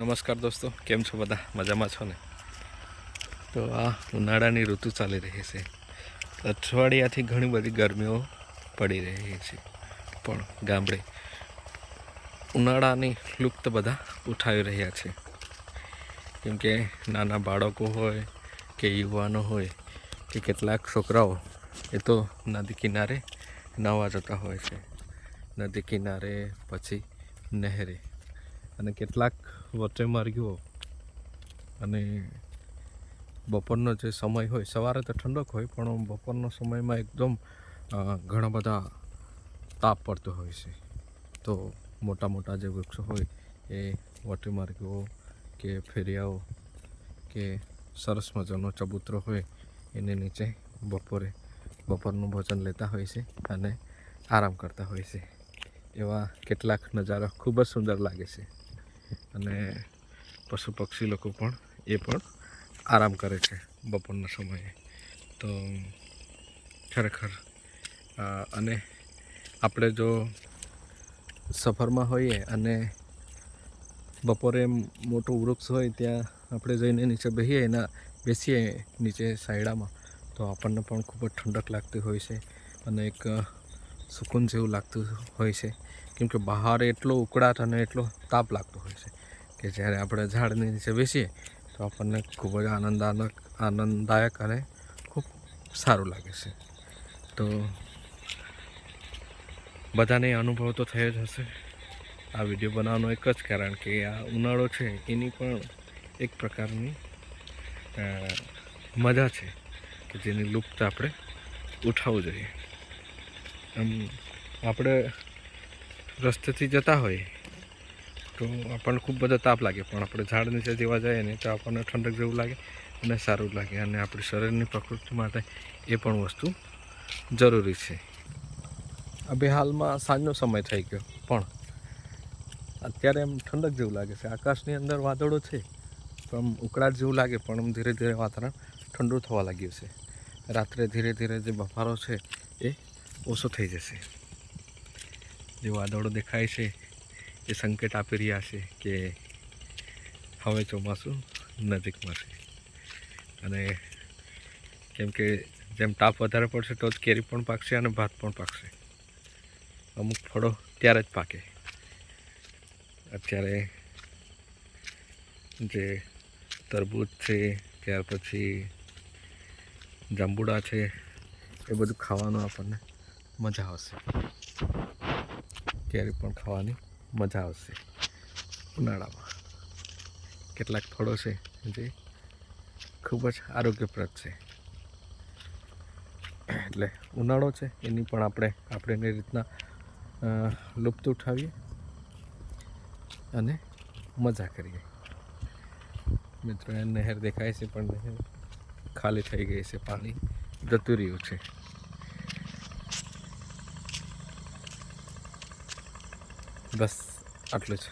નમસ્કાર દોસ્તો, કેમ છો બધા? મજામાં છો ને? તો આ ઉનાળાની ઋતુ ચાલી રહી છે. અઠવાડિયાથી ઘણી બધી ગરમીઓ પડી રહી છે. પણ ગામડે ઉનાળાની લુપ્ત બધા ઉઠાવી રહ્યા છે. કેમકે નાના બાળકો હોય કે યુવાનો હોય કે કેટલાક છોકરાઓ, એ તો નદી કિનારે નાહવા જતા હોય છે. નદી કિનારે પછી નહેરે અને કેટલાક વચ્ચે માર્ગીઓ અને બપોરનો જે સમય હોય, સવારે તો ઠંડક હોય, પણ બપોરનો સમયમાં એકદમ ઘણા બધા તાપ પડતો હોય છે. તો મોટા મોટા જે વૃક્ષો હોય એ વટી માર્ગીઓ કે ફેરિયાઓ કે સરસ મજાનો ચબૂતરો હોય, એને નીચે બપોરે, બપોરનું ભોજન લેતા હોય છે અને આરામ કરતા હોય છે. એવા કેટલાક નજારા ખૂબ જ સુંદર લાગે છે. અને પશુ પક્ષી લોકો પણ એ પણ આરામ કરે છે બપોરના સમયે. તો ખરેખર અને આપણે જો સફરમાં હોઈએ અને બપોરે મોટું વૃક્ષ હોય ત્યાં આપણે જઈને નીચે બેસીએ એના બેસીએ નીચે સાયડામાં, તો આપણને પણ ખૂબ જ ઠંડક લાગતી હોય છે અને એક સુકૂન જેવું લાગતું હોય છે. કેમકે બહાર એટલો ઉકળાટ અને એટલો તાપ લાગતો હોય છે. કે જ્યારે આપણે ઝાડની નીચે બેસીએ, તો આપણને ખૂબ જ આનંદાનક, આનંદદાયક અને ખૂબ સારું લાગે છે. તો બધાને અનુભવ તો થયો જ હશે. આ વીડિયો બનાવવાનું એક જ કારણ કે આ ઉનાળો છે, એની પણ એક પ્રકારની મજા છે કે જેની લુપ્ત આપણે ઉઠાવવું જોઈએ. આમ, આપણે રસ્તેથી જતા હોઈએ તો આપણને ખૂબ બધો તાપ લાગે. પણ આપણે ઝાડ નીચે જેવા જઈએ ને તો આપણને ઠંડક જેવું લાગે અને સારું લાગે. અને આપણી શરીરની પ્રકૃતિ માટે એ પણ વસ્તુ જરૂરી છે. હવે હાલમાં સાંજનો સમય થઈ ગયો. પણ અત્યારે એમ ઠંડક જેવું લાગે છે. આકાશની અંદર વાદળો છે પણ ઉકળાટ જેવું લાગે, પણ આમ ધીરે ધીરે વાતાવરણ ઠંડુ થવા લાગ્યું છે. રાત્રે ધીરે ધીરે જે બફારો છે એ ઓછો થઈ જશે. જે વાદળો દેખાય છે એ સંકેત આપી રહ્યા છે કે હવે ચોમાસું નજીકમાં છે. અને કેમ કે જેમ તાપ વધારે પડશે, તો જ કેરી પણ પાકશે અને ભાત પણ પાકશે. અમુક ફળો ત્યારે જ પાકે. અત્યારે જે તરબૂચ છે, ત્યાર પછી જાંબુડા છે, એ બધું ખાવાનું આપણને મજા આવશે. કેરી પણ ખાવાની મજા આવશે. ઉનાળામાં. કેટલાક ફળો છે, જે ખૂબ જ આરોગ્યપ્રદ છે. એટલે ઉનાળો છે, એની પણ આપણે આપણે એની રીતના લુપ્ત ઉઠાવીએ અને મજા કરીએ. મિત્રો નહેર દેખાય છે, પણ નહેર ખાલી થઈ ગઈ છે, પાણી જતું રહ્યું છે. बस आपलंच